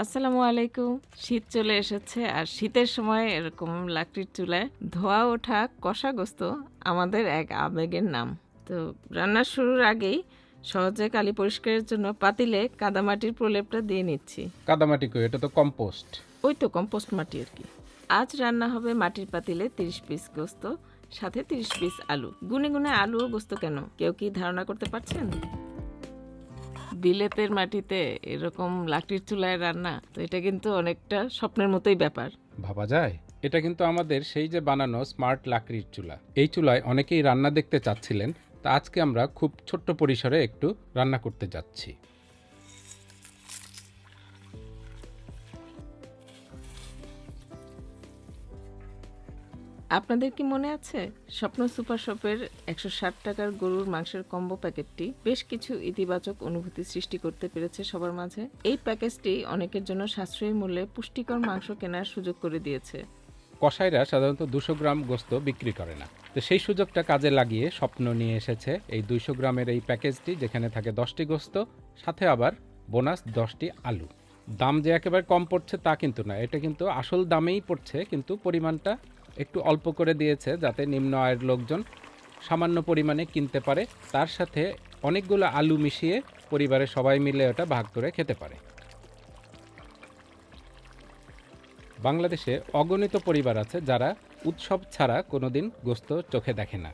আসসালামু আলাইকুম। শীত চলে এসেছে আর শীতের সময় এরকম লাকড়ির চুলায় ধোয়া ওঠা কষা গোস্ত আমাদের এক আবেগের নাম। তো রান্না শুরুর আগেই সহজে কালি পরিষ্কারের জন্য পাতিলে কাদামাটির প্রলেপটা দিয়ে নিচ্ছি। কাদামাটি কই? এটা তো কম্পোস্ট। ওই তো কম্পোস্ট মাটি আর কি। আজ রান্না হবে মাটির পাতিলে তিরিশ পিস গোস্ত সাথে তিরিশ পিস আলু। গুনে গুনে আলু ও গোস্ত কেন? কেউ কি ধারণা করতে পারছেন? বিলেতের মাটিতে এরকম লাকড়ির চুলায় রান্না, তো এটা কিন্তু অনেকটা স্বপ্নের মতোই ব্যাপার। ভাবা যায়? এটা কিন্তু আমাদের সেই যে বানানো স্মার্ট লাকড়ির চুলা। এই চুলায় অনেকেই রান্না দেখতে চাচ্ছিলেন, তা আজকে আমরা খুব ছোট্ট পরিসরে একটু রান্না করতে যাচ্ছি। আপনাদের কি মনে আছে? স্বপ্ন সুপার শপের একশো ষাট টাকার গরুর মাংসের কম্বো প্যাকেটটি বেশ কিছু ইতিবাচক অনুভূতি সৃষ্টি করতে পেরেছে সবার মাঝে। এই প্যাকেজটি অনেকের জন্য সাশ্রয়ী মূল্যে পুষ্টিকর মাংস কেনার সুযোগ করে দিয়েছে। কসাইরা সাধারণত দুশো গ্রাম গোস্ত বিক্রি করে না। তো সেই সুযোগটা কাজে লাগিয়ে স্বপ্ন নিয়ে এসেছে এই দুইশো গ্রামের এই প্যাকেজটি, যেখানে থাকে দশটি গোস্ত, সাথে আবার বোনাস দশটি আলু। দাম যে একেবারে কম পড়ছে তা কিন্তু না, এটা কিন্তু আসল দামেই পড়ছে, কিন্তু পরিমাণটা একটু অল্প করে দিয়েছে যাতে নিম্ন আয়ের লোকজন সামান্য পরিমাণে কিনতে পারে। তার সাথে অনেকগুলো আলু মিশিয়ে পরিবারের সবাই মিলে ওটা ভাগ করে খেতে পারে। বাংলাদেশে অগণিত পরিবার আছে যারা উৎসব ছাড়া কোনোদিন গোস্ত চোখে দেখে না।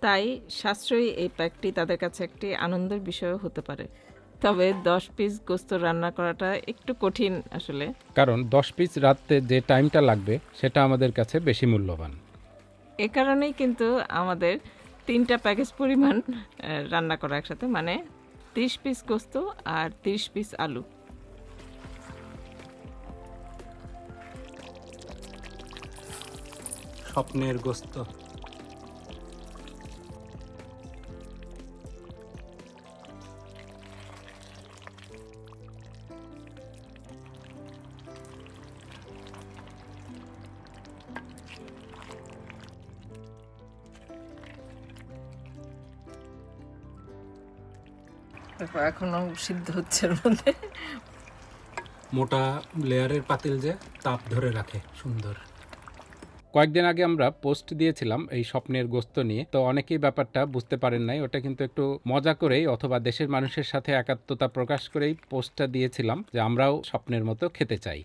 তাই সাশ্রয়ী এই প্যাকটি তাদের কাছে একটি আনন্দের বিষয়ও হতে পারে। তবে দশ পিস গোস্ত রান্না করাটা একটু কঠিন আসলে। কারণ দশ পিস রাতে যে টাইমটা লাগবে সেটা আমাদের কাছে বেশি মূল্যবান। এ কারণেই কিন্তু আমাদের তিনটা প্যাকেজ পরিমাণ রান্না করা একসাথে মানে তিরিশ পিস গোস্ত আর তিরিশ পিস আলু। স্বপ্নের গোস্ত। দেখো এখনও সিদ্ধ হচ্ছে মধ্যে। মোটা লেয়ারের পাতিল যে তাপ ধরে রাখে সুন্দর। কয়েকদিন আগে আমরা পোস্ট দিয়েছিলাম এই স্বপ্নের গোস্ত নিয়ে তো অনেকেই ব্যাপারটা বুঝতে পারেন নাই ওটা কিন্তু একটু মজা করেই অথবা দেশের মানুষের সাথে একাত্মতা প্রকাশ করেই পোস্টটা দিয়েছিলাম যে আমরাও স্বপ্নের মতো খেতে চাই।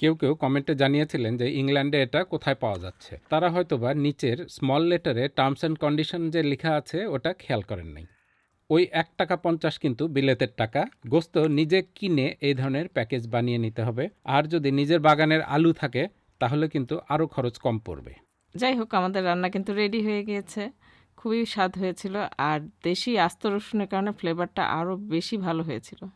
কেউ কেউ কমেন্টে জানিয়েছিলেন যে ইংল্যান্ডে এটা কোথায় পাওয়া যাচ্ছে। তারা হয়তোবা নিচের স্মল লেটারে টার্মস অ্যান্ড কন্ডিশন যে লেখা আছে ওটা খেয়াল করেন নাই। ওই এক টাকা পঞ্চাশ কিন্তু বিলেতের টাকা। গোস্ত নিজে কিনে এই ধরনের প্যাকেজ বানিয়ে নিতে হবে। আর যদি নিজের বাগানের আলু থাকে, তাহলে কিন্তু আরও খরচ কম পড়বে। যাই হোক, আমাদের রান্না কিন্তু রেডি হয়ে গিয়েছে। খুবই স্বাদ হয়েছিল। আর দেশি আস্ত রসুনের কারণে ফ্লেভারটা আরও বেশি ভালো হয়েছিল।